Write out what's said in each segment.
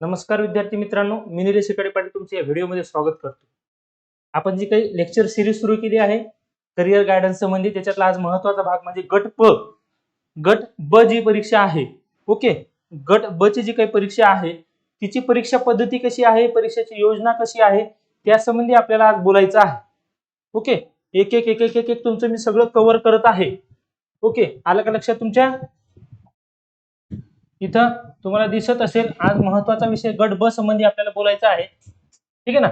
नमस्कार विद्यार्थी मित्रांनो मी निलेश शेकडे पाटील तुमचे या व्हिडिओमध्ये स्वागत करतो. आपण जी काही लेक्चर सिरीज सुरू केली आहे करिअर गायडन्स संबंधी त्याच्यातला आज महत्त्वाचा भाग म्हणजे गट प. गट ब जी परीक्षा आहे ओके? गट ब ची जी काही परीक्षा आहे तिची परीक्षा पद्धती कशी आहे परीक्षेची योजना कशी आहे त्या संबंधी आपल्याला आज बोलायचं आहे. ओके? एक एक एक एक एक एक तुमचं मी सगळं कव्हर करत आहे. ओके? आलं का लक्षात तुमच्या? इथं तुम्हाला दिसत असेल आज महत्त्वाचा विषय गट ब संबंधी आपल्याला बोलायचा आहे. ठीक आहे ना?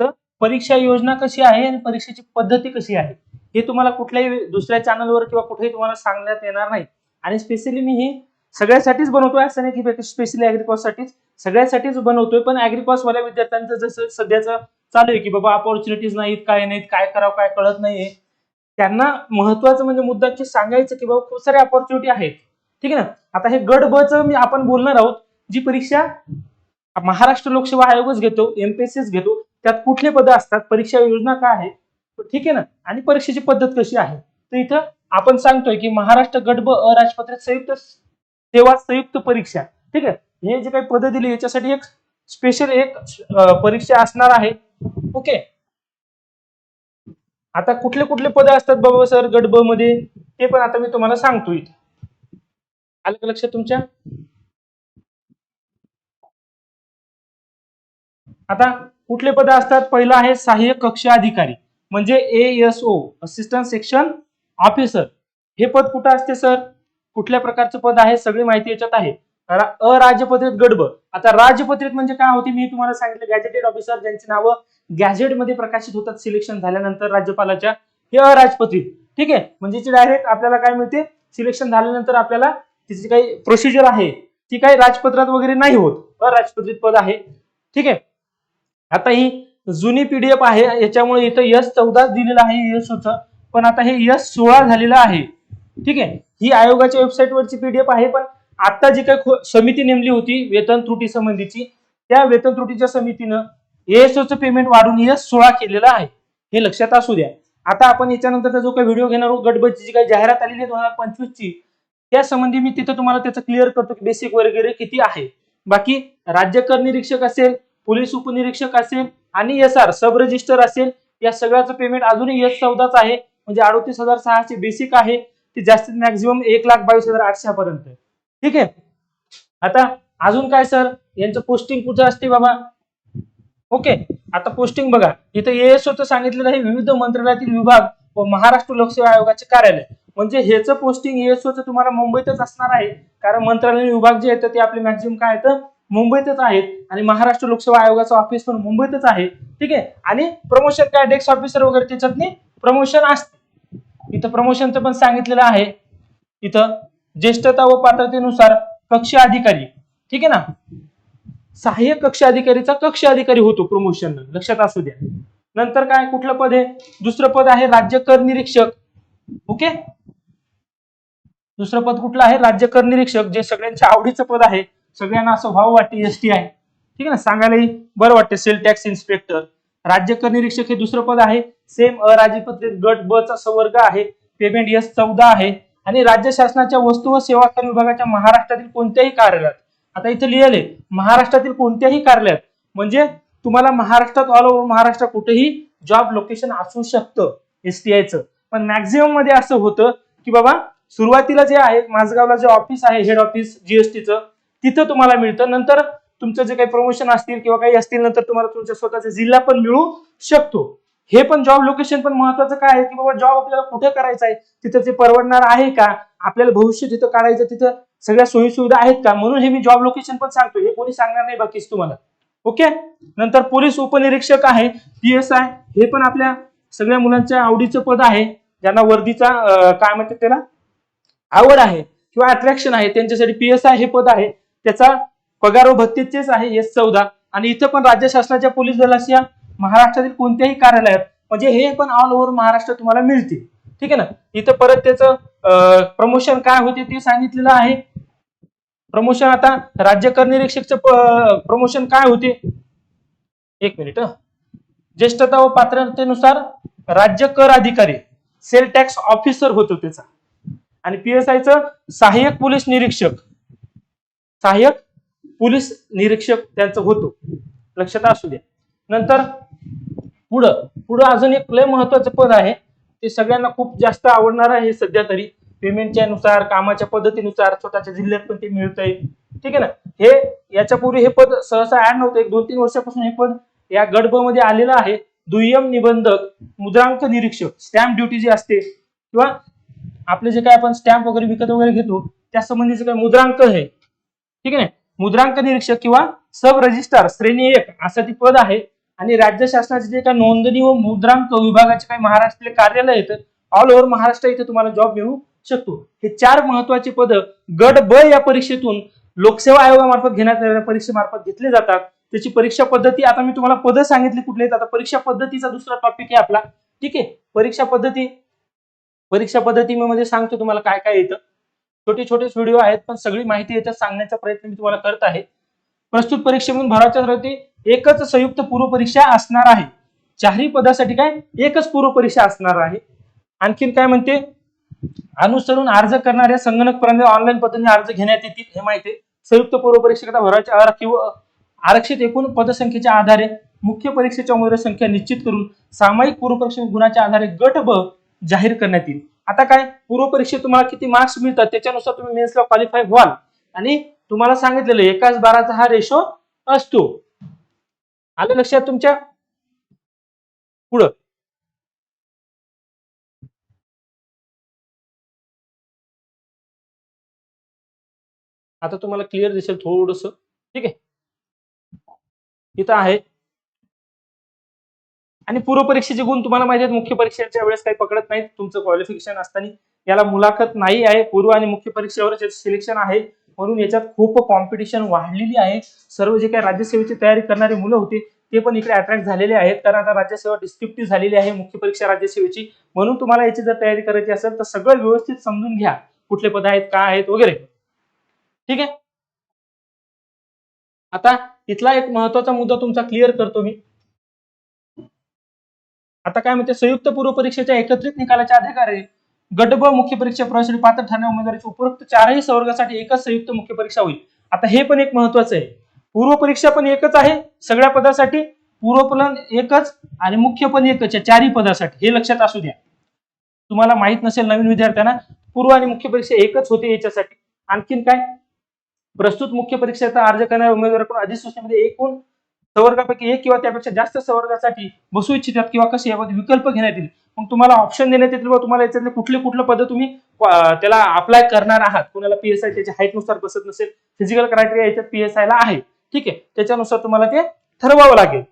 तर परीक्षा योजना कशी आहे आणि परीक्षेची पद्धती कशी आहे? हे तुम्हाला कुठल्याही दुसऱ्या चॅनलवर किंवा कुठेही तुम्हाला सांगण्यात येणार नाही. आणि स्पेशली मी ही सगळ्यासाठीच बनवतोय असं नाही की स्पेशली अॅग्रिकॉससाठीच सगळ्यासाठीच बनवतोय. पण अॅग्रिकॉस वाल्या विद्यार्थ्यांचं जसं सध्याचं चालू आहे की बाबा अपॉर्च्युनिटीज नाहीत काय नाहीत काय करावं काय कळत नाहीये. त्यांना महत्वाचं म्हणजे मुद्दा की सांगायचं की बाबा खूप सारे अपॉर्च्युनिटी आहेत. ठीक आहे ना? आता हे गट ब च मी आपण बोलणार आहोत जी परीक्षा महाराष्ट्र लोकसेवा आयोगच घेतो एमपीएससीच घेतो त्यात कुठले पद असतात परीक्षा योजना काय आहे? ठीक आहे ना? आणि परीक्षेची पद्धत कशी आहे? तर इथं आपण सांगतोय की महाराष्ट्र गट ब अराजपत्रित संयुक्त सेवा संयुक्त परीक्षा. ठीक आहे? हे जे काही पद दिली याच्यासाठी एक स्पेशल एक परीक्षा असणार आहे. ओके? आता कुठले कुठले पद असतात बाबा सर गट ब मध्ये? ते पण आता मी तुम्हाला सांगतो इथे. आलं का लक्षात तुमच्या? आता कुठले पद असतात? पहिलं आहे सहाय्यक कक्ष अधिकारी म्हणजे S O assistant section officer हे पद कुठं असते सर? कुठल्या प्रकारचं पद आहे? सगळी माहिती याच्यात आहे. अराजपत्रित गडब आता राजपत्रित म्हणजे काय होती? मी तुम्हाला सांगितलं गॅजेटेड ऑफिसर ज्यांची नावं गॅझेटमध्ये प्रकाशित होतात सिलेक्शन झाल्यानंतर राज्यपालाच्या हे अराजपत्रित. ठीक आहे? म्हणजे डायरेक्ट आपल्याला काय मिळते? सिलेक्शन झाल्यानंतर आपल्याला तिची काही प्रोसिजर आहे ती काही राजपत्रात वगैरे नाही होत. राजपत्रित पद आहे. ठीक आहे? आता ही जुनी पीडीएफ आहे याच्यामुळे इथं यस चौदा दिलेलं आहे यस होतं. पण आता हे यस सोळा झालेलं आहे. ठीक आहे? ही आयोगाच्या वेबसाईटवरची पीडीएफ आहे पण आता जी काही खो- समिती नेमली होती वेतन त्रुटी संबंधीची त्या वेतन त्रुटीच्या समितीनं एएसओचं पेमेंट वाढून यस सोळा केलेलं आहे. हे लक्षात असू द्या. आता आपण याच्यानंतरचा जो काही व्हिडिओ घेणार आहोत जी काही जाहिरात आलेली आहे दोन हजार पंचवीस त्यासंबंधी संबंधी मी तिथं तुम्हाला त्याचं क्लिअर करतो की बेसिक वगैरे किती आहे. बाकी राज्य कर निरीक्षक असेल पोलीस उपनिरीक्षक असेल आणि एस आर सब रजिस्टर असेल या सगळ्याचं पेमेंट अजूनही एस चौदाच आहे. म्हणजे अडोतीस हजार सहाशे बेसिक आहे. ते जास्तीत मॅक्झिमम एक लाख बावीस हजार आठशे पर्यंत ठीक आहे? आता अजून काय सर यांचं पोस्टिंग कुठं असते बाबा? ओके आता पोस्टिंग बघा. इथं एएसओचं सांगितलेलं आहे विविध मंत्रालयातील विभाग व महाराष्ट्र लोकसेवा आयोगाचे कार्यालय. म्हणजे ह्याचं पोस्टिंग एएसओचं तुम्हाला मुंबईतच असणार आहे. कारण मंत्रालय विभाग जे आहेत ते आपले मॅक्झिमम काय आहेत? मुंबईतच आहेत. आणि महाराष्ट्र लोकसेवा आयोगाचं ऑफिस पण मुंबईतच आहे. ठीक आहे? आणि प्रमोशन काय? डेस्क ऑफिसर वगैरे त्याच्यात प्रमोशन असते इथं प्रमोशनचं पण सांगितलेलं आहे. इथं ज्येष्ठता व पात्रतेनुसार कक्ष अधिकारी. ठीक आहे ना? सहाय्यक कक्ष अधिकारीचा कक्ष अधिकारी होतो प्रमोशन लक्षात असू द्या. नंतर काय? कुठलं पद आहे? दुसरं पद आहे राज्य कर निरीक्षक. ओके? दुसरं पद कुठलं आहे? राज्य कर निरीक्षक जे सगळ्यांच्या आवडीचं पद आहे. सगळ्यांना असं व्हावं वाटते एसटी आहे. ठीक आहे ना? सांगायलाही बरं वाटते सेल टॅक्स इन्स्पेक्टर. राज्य कर निरीक्षक हे दुसरं पद आहे. सेम अराजपत्रित गट ब चा संवर्ग आहे. पेमेंट एस चौदा आहे. आणि राज्य शासनाच्या वस्तू व सेवा कर विभागाच्या महाराष्ट्रातील कोणत्याही कार्यालयात. आता इथे लिहिले महाराष्ट्रातील कोणत्याही कार्यालयात. म्हणजे तुम्हाला महाराष्ट्रात ऑल ओव्हर महाराष्ट्र कुठेही जॉब लोकेशन असू शकतं एसटीआयचं पण मॅक्झिमममध्ये असं होतं की बाबा सुरुवातीला जे आहे माझगावला जे ऑफिस आहे हेड ऑफिस जीएसटीचं तिथं तुम्हाला मिळतं. नंतर तुमचं जे काही प्रमोशन असतील किंवा काही असतील नंतर तुम्हाला तुमच्या स्वतःचा जिल्हा पण मिळू शकतो. हे पण जॉब लोकेशन पण महत्वाचं काय आहे की बाबा जॉब आपल्याला कुठे करायचा आहे तिथं ते परवडणार आहे का आपल्याला भविष्य तिथं काढायचं तिथं सगळ्या सोयी सुविधा आहेत का? म्हणून हे मी जॉब लोकेशन पण सांगतो हे कोणी सांगणार नाही बाकीच तुम्हाला. ओके? नंतर पोलीस उपनिरीक्षक आहे पी एस आय हे पण आपल्या सगळ्या मुलांच्या आवडीचं पद आहे. ज्यांना वर्दीचा काय म्हणतात त्याला? आवड आहे किंवा अट्रॅक्शन आहे त्यांच्यासाठी पी एस आय हे पद आहे. त्याचा पगार व भत्तेचेच आहे एस चौदा. आणि इथं पण राज्य शासनाच्या पोलीस दलाच्या महाराष्ट्रातील कोणत्याही कार्यालयात म्हणजे हे पण ऑल ओव्हर महाराष्ट्र तुम्हाला मिळते. ठीक आहे ना? इथं परत त्याचं प्रमोशन काय होते ते सांगितलेलं आहे. प्रमोशन आता राज्य करनिरीक्षकचं प्रमोशन काय होते? एक मिनिट ज्येष्ठता व पात्रतेनुसार राज्य कर अधिकारी सेल टॅक्स ऑफिसर होतो त्याचा. आणि पीएसआयचं सहाय्यक पोलीस निरीक्षक. सहाय्यक पोलीस निरीक्षक त्यांचं होतो. लक्षात असू द्या. नंतर पुढं पुढं अजून एक लय महत्वाचं पद आहे. ते सगळ्यांना खूप जास्त आवडणार आहे सध्या तरी. पेमेंटच्या नुसार कामाच्या पद्धतीनुसार स्वतःच्या जिल्ह्यात पण ते मिळतंय. ठीक आहे ना? हे याच्यापूर्वी हे पद सहसा ऍड नव्हतं. एक दोन तीन वर्षापासून हे पद या गडबमध्ये आलेलं आहे. दुय्यम निबंधक मुद्रांक निरीक्षक स्टॅम्प ड्युटी जी असते किंवा आपले जे काय आपण स्टॅम्प वगैरे विकत वगैरे घेतो त्या संबंधीचे काय मुद्रांक आहे ठीक आहे ना? मुद्रांक निरीक्षक किंवा सब रजिस्टर श्रेणी एक असं ती पद आहे. आणि राज्य शासनाचे जे काही नोंदणी व मुद्रांक विभागाचे काही महाराष्ट्रातले कार्यालय आहेत ऑल ओव्हर महाराष्ट्र इथे तुम्हाला जॉब मिळू शकतो. हे चार महत्त्वाचे पद गट ब या परीक्षेतून लोकसेवा आयोगामार्फत घेण्यात येणाऱ्या परीक्षेमार्फत घेतले जातात. त्याची परीक्षा पद्धती आता मी तुम्हाला पद सांगितली कुठले आहेत? आता परीक्षा पद्धतीचा दुसरा टॉपिक आहे आपला. ठीक आहे? परीक्षा पद्धती परीक्षा पद्धती मी मध्ये सांगतो तुम्हाला काय काय येतं. छोटे छोटे व्हिडिओ आहेत पण सगळी माहिती याच्यात सांगण्याचा प्रयत्न मी तुम्हाला करत आहे. प्रस्तुत परीक्षेमधून भराच्या होती एकच संयुक्त पूर्व परीक्षा असणार आहे. चारही पदासाठी काय? एकच पूर्व परीक्षा असणार आहे. आणखीन काय म्हणते? अनुसरून अर्ज करणाऱ्या संगणक प्रणाली ऑनलाईन पद्धतीने अर्ज घेण्यात येतील हे माहिती संयुक्त पूर्व परीक्षेकरता भराच्या आरक्षित व आरक्षित एकूण पदसंख्येच्या आधारे मुख्य परीक्षेच्या उमेदवार संख्या निश्चित करून सामायिक पूर्वपरीक्षा गुणाच्या आधारे गट ब जाहीर करण्यात येईल. आता काय? पूर्व परीक्षेत तुम्हाला किती मार्क्स मिळतात त्याच्यानुसार तुम्ही मेन्सला क्वालिफाय व्हाल. आणि तुम्हाला सांगितलेलं एकाच बाराचा हा रेशो असतो. आलं लक्षात तुमच्या? पुढं. आता तुम्हाला क्लिअर दिसेल थोडस. ठीक आहे? इथं आहे. आणि पूर्व परीक्षेचे गुण तुम्हाला माहिती आहेत मुख्य परीक्षेच्या वेळेस काही पकडत नाहीत. तुमचं क्वालिफिकेशन असताना याला मुलाखत नाही आहे. पूर्व आणि मुख्य परीक्षेवरच सिलेक्शन आहे म्हणून याच्यात खूप कॉम्पिटिशन वाढलेली आहे. सर्व जे काही राज्यसेवेची तयारी करणारे मुलं होते ते पण इकडे अट्रॅक्ट झालेले आहेत. कारण आता राज्यसेवा डिस्क्रिप्टिव्ह झालेली आहे मुख्य परीक्षा राज्यसेवेची. म्हणून तुम्हाला याची जर तयारी करायची असेल तर सगळं व्यवस्थित समजून घ्या. कुठले पद आहेत काय आहेत वगैरे. ठीक आहे? आता इथला एक महत्त्वाचा मुद्दा तुमचा क्लिअर करतो मी. आता काय म्हणते संयुक्त पूर्व परीक्षेच्या एकत्रित निकालाच्या अधिकारी गट ब मुख्य परीक्षा प्रवेशासाठी पात्र ठरणाऱ्या उमेदवाराची उपरोक्त चारही संवर्गासाठी एकच संयुक्त मुख्य परीक्षा होईल. आता हे पण एक महत्वाचं आहे. पूर्व परीक्षा पण एकच आहे सगळ्या पदासाठी. पूर्व पण एकच आणि मुख्य पण एकच आहे चारही पदासाठी. हे लक्षात असू द्या. तुम्हाला माहीत नसेल नवीन विद्यार्थ्यांना पूर्व आणि मुख्य परीक्षा एकच होते याच्यासाठी. आणखीन काय? प्रस्तुत मुख्य परीक्षेचा अर्ज करणाऱ्या उमेदवाराकडून अधिसूचनेमध्ये एकूण संवर्गापैकी एक किंवा त्यापेक्षा जास्त संवर्गासाठी बसू इच्छितात किंवा कसे यामध्ये विकल्प घेण्यात येईल मग तुम्हाला ऑप्शन देण्यात येतील व तुम्हाला याच्यातले कुठले कुठलं पद तुम्ही त्याला अप्लाय करणार आहात. कुणाला पीएसआय त्याच्या हाईटनुसार बसत नसेल फिजिकल क्रायटेरिया याच्यात पीएसआय ला आहे. ठीक आहे? त्याच्यानुसार तुम्हाला ते ठरवावं लागेल.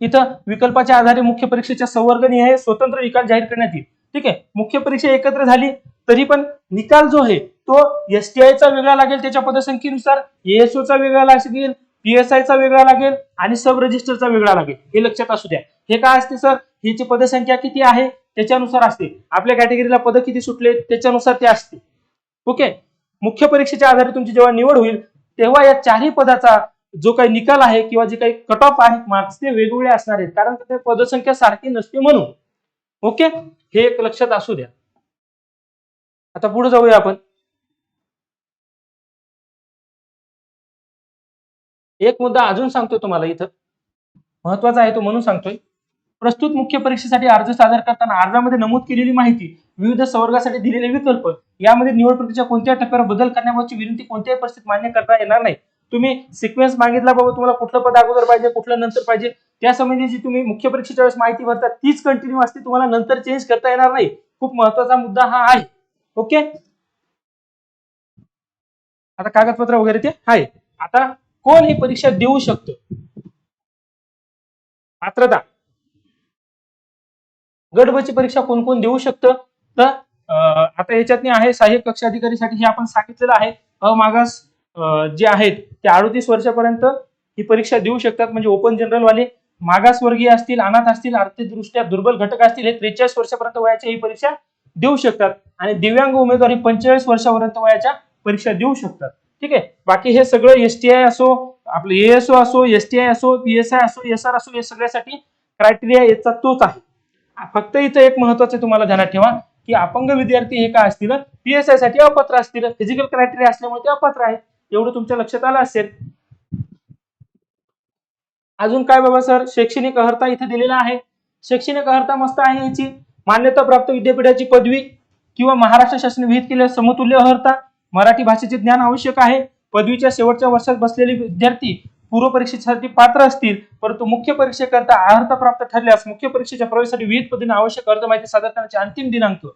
इथं विकल्पाच्या आधारे मुख्य परीक्षेच्या संवर्गनिहाय स्वतंत्र निकाल जाहीर करण्यात येईल. ठीक आहे? मुख्य परीक्षा एकत्र झाली तरी पण निकाल जो आहे तो एसटीआयचा वेगळा लागेल त्याच्या पदसंख्येनुसार. एएसओ चा वेगळा लागेल पीएसआय चा वेगळा लागेल आणि सब रजिस्टरचा वेगळा लागेल. हे लक्षात असू द्या. हे काय असते सर ह्याची पदसंख्या किती आहे? त्याच्यानुसार असते. आपल्या कॅटेगरीला पद किती सुटले त्याच्यानुसार ते असते. ओके मुख्य परीक्षेच्या आधारे तुमची जेव्हा निवड होईल तेव्हा या चारही पदाचा जो काही निकाल आहे किंवा जे काही कट ऑफ आहे मार्क्स ते वेगवेगळे असणार आहेत. कारण ते पदसंख्या सारखी नसते म्हणून. ओके हे एक लक्षात असू द्या. आता पुढे जाऊया आपण. एक मुद्दा अजून सांगतोय तुम्हाला इथं. महत्त्वाचा आहे तो म्हणून सांगतोय. प्रस्तुत मुख्य परीक्षेसाठी अर्ज सादर करताना अर्जामध्ये नमूद केलेली माहिती विविध संवर्गासाठी दिलेले विकल्प यामध्ये निवड प्रक्रियेच्या कोणत्या टप्प्यावर बदल करण्याबाबतची विनंती कोणत्याही परिस्थितीत मान्य करता येणार नाही. तुम्ही सिक्वेन्स मागितला बाबा तुम्हाला कुठलं पद अगोदर पाहिजे कुठलं नंतर पाहिजे त्या संबंधी जी तुम्ही मुख्य परीक्षेच्या वेळेस माहिती भरता तीच कंटिन्यू असते तुम्हाला नंतर चेंज करता येणार नाही. खूप महत्त्वाचा मुद्दा हा आहे. ओके आता कागदपत्र वगैरे ते आहे. आता कोण ही परीक्षा देऊ शकतो? पात्रता गटबची परीक्षा कोण कोण देऊ शकतं? तर आता याच्यातनी आहे सहाय्यक कक्ष अधिकारीसाठी हे आपण सांगितलेलं आहे. अमागास जे आहेत ते अडतीस वर्षापर्यंत ही परीक्षा देऊ शकतात म्हणजे ओपन जनरलवाले. मागासवर्गीय असतील अनाथ असतील आर्थिकदृष्ट्या दुर्बल घटक असतील हे त्रेचाळीस वर्षापर्यंत वयाच्या ही परीक्षा देऊ शकतात. आणि दिव्यांग उमेदवारी पंचेचाळीस वर्षापर्यंत वयाच्या परीक्षा देऊ शकतात. ठीक आहे? बाकी हे सगळं एसटीआय असो आपलं एएसओ असो एसटीआय असो पीएसआय असो एस आर असो हे सगळ्यासाठी क्रायटेरिया याचा तोच आहे. फक्त इथं एक महत्वाचं तुम्हाला ध्यानात ठेवा की अपंग विद्यार्थी हे काय असतील? पीएसआयसाठी अपात्र असतील. फिजिकल क्रायटेरिया असल्यामुळे ते अपात्र आहेत एवढं तुमच्या लक्षात आलं असेल. अजून काय बाबा सर? शैक्षणिक अर्हता इथे दिलेला आहे. शैक्षणिक अर्हता मस्त आहे याची. मान्यता प्राप्त विद्यापीठाची पदवी किंवा महाराष्ट्र शासन विहित केलेल्या समतुल्य अर्हता मराठी भाषेचे ज्ञान आवश्यक आहे. पदवीच्या शेवटच्या वर्षात बसलेले विद्यार्थी पूर्व परीक्षेसाठी पात्र असतील परंतु मुख्य परीक्षेकरता अर्हता प्राप्त ठरल्यास मुख्य परीक्षेच्या प्रवेशासाठी विविध पद्धतीने आवश्यक अर्ज माहिती सादर करण्याचे अंतिम दिनांक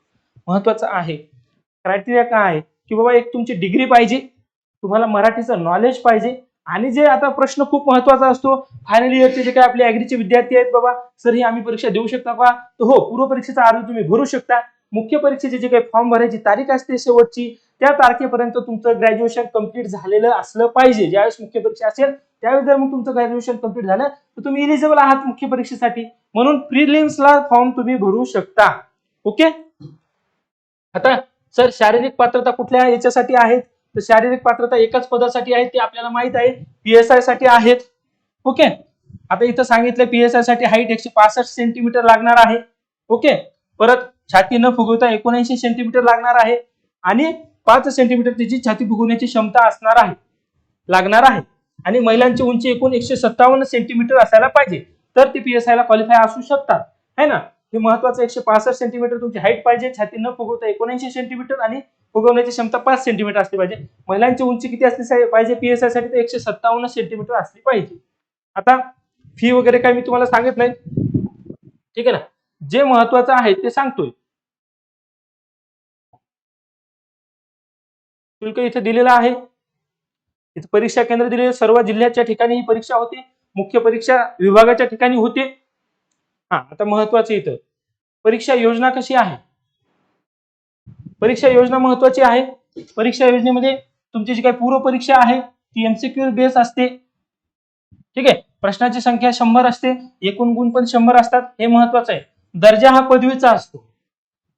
महत्त्वाचा आहे. क्रायटेरिया काय आहे? की बाबा एक तुमची डिग्री पाहिजे तुम्हाला मराठीचं नॉलेज पाहिजे आणि जे आता प्रश्न खूप महत्त्वाचा असतो फायनल इयरचे जे काही आपले ऍग्रीचे विद्यार्थी आहेत बाबा सर ही आम्ही परीक्षा देऊ शकता का? तर हो पूर्व परीक्षेचा अर्ज तुम्ही भरू शकता. मुख्य परीक्षेचे जे काही फॉर्म भरायची तारीख असते शेवटची त्या तारखेपर्यंत तुमचं ग्रॅज्युएशन कंप्लीट झालेलं असलं पाहिजे. ज्यावेळेस मुख्य परीक्षा असेल त्यावेळेस जर मग तुमचं ग्रॅज्युएशन कंप्लीट झालं तर तुम्ही इलिजिबल आहात मुख्य परीक्षेसाठी. म्हणून प्रिलिम्सला फॉर्म तुम्ही भरू शकता. ओके आता सर शारीरिक पात्रता कुठल्या याच्यासाठी आहेत? तर शारीरिक पात्रता एकाच पदासाठी आहे ते आपल्याला माहीत आहे. पीएसआयसाठी आहेत. ओके आता इथं सांगितलं पीएसआयसाठी हाईट एकशे पासष्ट सेंटीमीटर लागणार आहे. ओके परत छाती न फुगवता एकोणऐंशी सेंटीमीटर लागणार आहे. आणि पाच सेंटीमीटर तिची छाती फुगवण्याची क्षमता असणार आहे. लागणार आहे. आणि महिलांची उंची एकूण एकशे सत्तावन्न सेंटीमीटर असायला पाहिजे. तर ती पीएसआय ला क्वालिफाय असू शकतात. है ना? हे महत्वाचं एकशे पासष्ट सेंटीमीटर तुमची हाईट पाहिजे. छाती न फुगवता एकोणऐंशी सेंटीमीटर आणि फुगवण्याची क्षमता पाच सेंटीमीटर असली पाहिजे. महिलांची उंची किती असली पाहिजे पीएसआयसाठी? तर एकशे सत्तावन्न सेंटीमीटर असली पाहिजे. आता फी वगैरे काय मी तुम्हाला सांगत नाही. ठीक आहे ना? जे महत्वाचं आहे ते सांगतोय. शुल्क इथे दिलेलं आहे. इथे परीक्षा केंद्र दिलेले सर्व जिल्ह्याच्या ठिकाणी ही परीक्षा होते. मुख्य परीक्षा विभागाच्या ठिकाणी होते. हा आता महत्वाचं इथं. परीक्षा योजना कशी आहे? परीक्षा योजना महत्वाची आहे. परीक्षा योजनेमध्ये तुमची जी काही पूर्व परीक्षा आहे. ती एमसीक्यू बेस असते. ठीक आहे? प्रश्नाची संख्या शंभर असते. एकूण गुण पण शंभर असतात. हे महत्वाचं आहे. दर्जा हा पदवीचा असतो.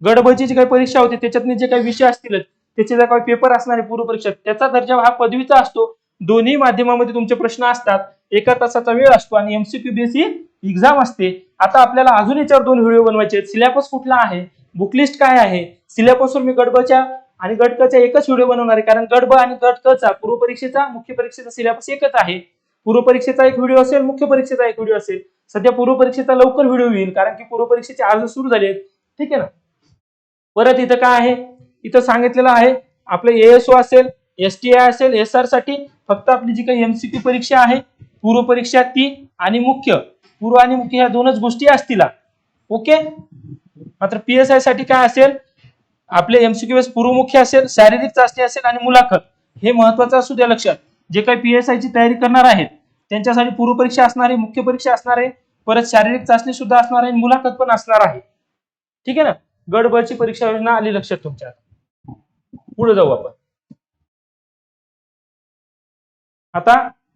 गडबडची जी काही परीक्षा होती त्याच्यातनी जे काही विषय असतील त्याचे जर काही पेपर असणारे पूर्वपरीक्षक त्याचा दर्जा हा पदवीचा असतो. दोन्ही माध्यमामध्ये तुमचे प्रश्न असतात. एका तासाचा वेळ असतो आणि एमसीक्यू बेस एक्झाम असते. आता आपल्याला अजून याच्यावर दोन व्हिडिओ बनवायचे आहेत. सिलेबस कुठला आहे? बुकलिस्ट काय आहे? सिलेबसवर मी गडबच्या आणि गडकच्या एकच व्हिडिओ बनवणार आहे. कारण गडब आणि गटकचा पूर्व परीक्षेचा मुख्य परीक्षेचा सिलेबस एकच आहे. पूर्व परीक्षेचा एक व्हिडिओ असेल मुख्य परीक्षेचा एक व्हिडिओ असेल. सध्या पूर्व परीक्षेचा लवकर व्हिडिओ येईल. कारण की पूर्व परीक्षेचे अर्ज सुरू झाले आहेत ठीक आहे ना? परत इथं काय आहे? इथं सांगितलेलं आहे आपलं एएसओ असेल एस टी आय असेल एस आरसाठी फक्त आपली जी काही एमसीक्यू परीक्षा आहे पूर्व परीक्षा ती आणि मुख्य. पूर्व आणि मुख्य ह्या दोनच गोष्टी असतील. ओके? मात्र पीएसआयसाठी काय असेल आपले एमसीक्यू पूर्व मुख्य असेल शारीरिक चाचणी असेल आणि मुलाखत. हे महत्वाचं असू द्या लक्षात. जे काही पीएसआय ची तयारी करणार आहेत त्यांच्यासाठी पूर्व परीक्षा असणार आहे मुख्य परीक्षा असणार आहे परत शारीरिक चाचणी सुद्धा असणार आहे आणि मुलाखत पण असणार आहे. ठीक आहे ना? गडबडची परीक्षा योजना आली लक्षात तुमच्या पुढे जाऊ आपण. आता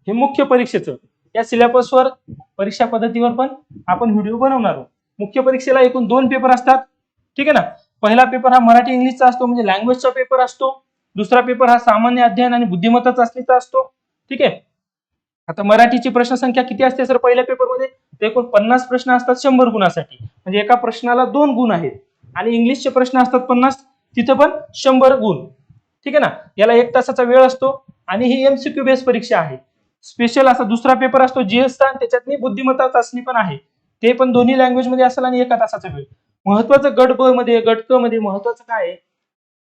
हे मुख्य परीक्षेचं या सिलेबसवर परीक्षा पद्धतीवर पण आपण व्हिडिओ बनवणार आहोत. मुख्य परीक्षेला एकूण दोन पेपर असतात. ठीक आहे ना? पहिला पेपर हा मराठी इंग्लिशचा असतो म्हणजे लँग्वेजचा पेपर असतो. दुसरा पेपर हा सामान्य अध्ययन आणि बुद्धिमत्ता चाचणीचा असतो. ठीक आहे? आता मराठीची प्रश्न संख्या किती असते सर पहिल्या पेपरमध्ये एकूण पन्नास प्रश्न असतात शंभर गुणासाठी. म्हणजे एका प्रश्नाला दोन गुण आहेत. आणि इंग्लिशचे प्रश्न असतात पन्नास तिथं पण शंभर गुण. ठीक आहे ना? याला एक तासाचा वेळ असतो आणि ही एमसीक्यू बेस परीक्षा आहे. स्पेशल असा दुसरा पेपर असतो जीएसचा आणि त्याच्यातनी बुद्धिमत्ता चाचणी पण आहे. ते पण दोन्ही लँग्वेजमध्ये असेल आणि एका तासाचा वेळ. महत्वाचं गट ब मध्ये गट क मध्ये महत्वाचं काय आहे?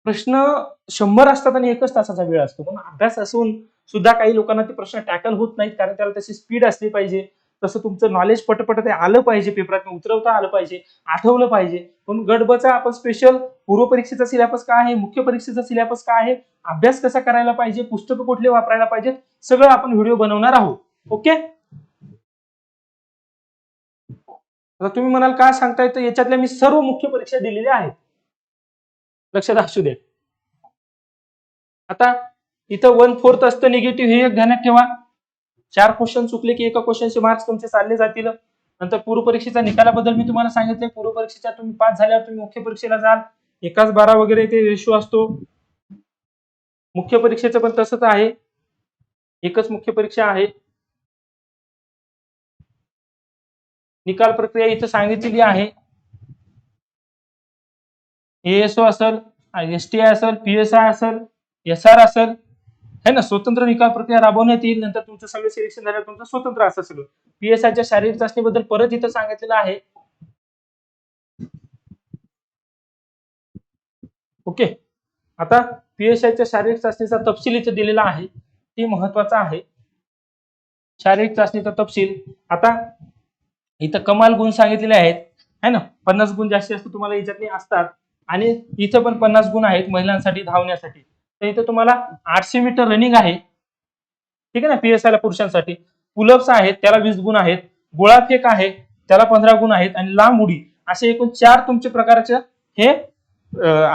प्रश्न शंभर असतात आणि एकच तासाचा वेळ असतो. पण अभ्यास असून सुद्धा काही लोकांना ते प्रश्न टॅकल होत नाहीत कारण त्याला तशी स्पीड असली पाहिजे. तसं तुमचं नॉलेज पटपट ते आलं पाहिजे पेपरात उतरवता आलं पाहिजे आठवलं पाहिजे. पण गडबचा आपण स्पेशल पूर्व परीक्षेचा सिलेबस काय आहे मुख्य परीक्षेचा सिलेबस काय आहे अभ्यास कसा करायला पाहिजे पुस्तकं कुठले वापरायला पाहिजेत सगळं आपण व्हिडिओ बनवणार आहोत. ओके आता तुम्ही म्हणाल काय सांगताय? तर याच्यातल्या मी सर्व मुख्य परीक्षा दिलेल्या आहेत. लक्षात असू दे आता इथं वन फोर्थ असतं निगेटिव्ह हे एक ध्यानात ठेवा. चार क्वेश्चन चुकले की एका क्वेश्चनचे मार्क्स तुमचे चालले जातील. नंतर पूर्वपरीक्षेच्या निकालाबद्दल मी तुम्हाला सांगितले पूर्वपरीक्षेच्या तुम्ही पास झाल्यावर तुम्ही मुख्य परीक्षेला जाल. एकाच बारा वगैरे ते रेशो असतो. मुख्य परीक्षेचं पण तसंच आहे. एकच मुख्य परीक्षा आहे. निकाल प्रक्रिया इथं सांगितलेली आहे. एएसओ असेल एस टी आय असेल आय असेल एस आर असेल है ना स्वतंत्र निकाल प्रक्रिया राबवण्यात येईल नंतर तुमचं सगळं सिलेक्शन झाल्यावर तुमचं स्वतंत्र असं सगळं. पीएसआयच्या शारीरिक चाचणीबद्दल परत इथं सांगितलेलं आहे. ओके आता पीएसआयच्या शारीरिक चाचणीचा तपशील इथं दिलेला आहे. ती महत्त्वाचा आहे. शारीरिक चाचणीचा तपशील. आता इथं कमाल गुण सांगितलेले आहेत. है ना? पन्नास गुण जास्तीत जास्त तुम्हाला याच्यातनी असतात. आणि इथं पण पन्नास गुण आहेत महिलांसाठी धावण्यासाठी. तर इथं तुम्हाला आठशे मीटर रनिंग आहे. ठीक आहे ना? पीएसआय ला पुरुषांसाठी. पुलअप्स आहेत त्याला वीस गुण आहेत. गोळाफेक आहे त्याला पंधरा गुण आहेत. आणि लांब उडी. असे एकूण चार तुमचे प्रकारचे हे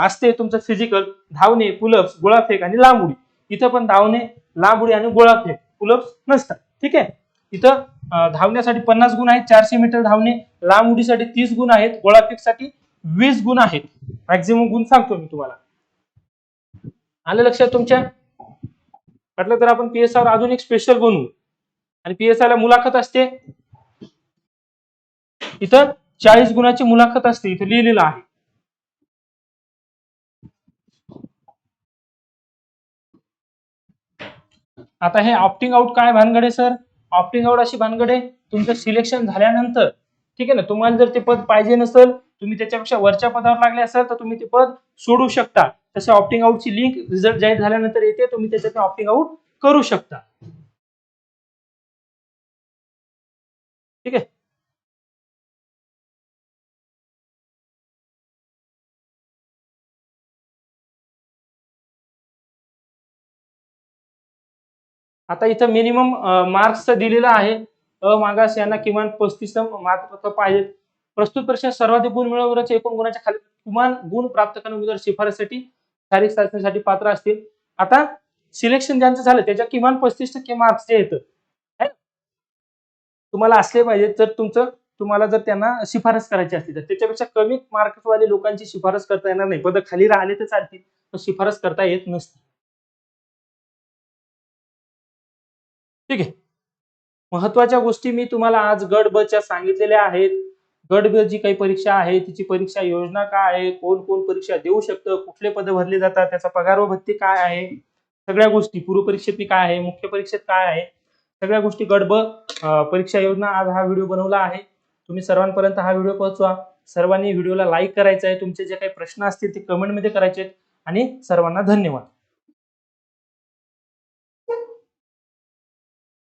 असते तुमचं फिजिकल धावणे पुलअप्स गोळाफेक आणि लांब उडी. इथं पण धावणे लांब उडी आणि गोळाफेक पुलअप्स नसतात. ठीक आहे? इथं धावण्यासाठी पन्नास गुण आहेत चारशे मीटर धावणे लांब उडीसाठी तीस गुण आहेत गोळाफेकसाठी वीस गुण आहेत. मॅक्झिमम गुण सांगतो मी तुम्हाला. आलं लक्षात तुमच्या? म्हटलं तर आपण पीएसआर अजून एक स्पेशल बनवू. आणि पीएसआय ला मुलाखत असते. इथं चाळीस गुणाची मुलाखत असते इथं लिहिलेलं आहे. आता हे ऑप्टिंग आउट काय भानगडे सर ऑप्टिंग आउट अशी भानगडे तुमचं सिलेक्शन झाल्यानंतर. ठीक आहे ना? तुम्हाला जर ते पद पाहिजे नसेल तुम्ही त्याच्यापेक्षा वरच्या पदावर लागले असाल तर तुम्ही ते पद सोडू शकता. तसे ऑप्टिंग आउटची लिंक रिझल्ट जाहीर झाल्यानंतर येते. तुम्ही त्याच्यात ऑप्टिंग आउट करू शकता. ठीक आहे? आता इथं मिनिमम मार्क्स दिलेलं आहे. अ मागास यांना किमान पस्तीस मार्क पाहिजे प्रस्तुत प्रश्न सर्वाधिक गुण मिळवण्याच्या एकूण गुणाच्या खाली किमान गुण प्राप्त करण्या उमेदवार शारीरिक चाचणीसाठी पात्र असतील. आता सिलेक्शन ज्यांचं झालं त्याच्या किमान पस्तीस टक्के मार्क्स जे येतं तुम्हाला असले पाहिजे तर तुमचं तुम्हाला जर त्यांना शिफारस करायची असली तर त्याच्यापेक्षा कमी मार्क्सवाले लोकांची शिफारस करता येणार नाही. पद खाली राहिले तर चालतील पण शिफारस करता येत नसते. ठीक आहे. महत्त्वाच्या गोष्टी मी तुम्हाला आज गडबच्या सांगितलेल्या आहेत. गट जी काही परीक्षा आहे तिची परीक्षा योजना काय आहे कोण कोण परीक्षा देऊ शकतं कुठले पद भरले जातात त्याचा पगार व भत्ते काय आहे सगळ्या गोष्टी पूर्व परीक्षेत काय आहे मुख्य परीक्षेत काय आहे सगळ्या गोष्टी गडब परीक्षा योजना आज हा व्हिडिओ बनवला आहे. तुम्ही सर्वांपर्यंत हा व्हिडिओ पोहोचवा. सर्वांनी व्हिडिओला लाईक करायचा आहे. तुमचे जे काही प्रश्न असतील ते कमेंटमध्ये करायचे आहेत. आणि सर्वांना धन्यवाद.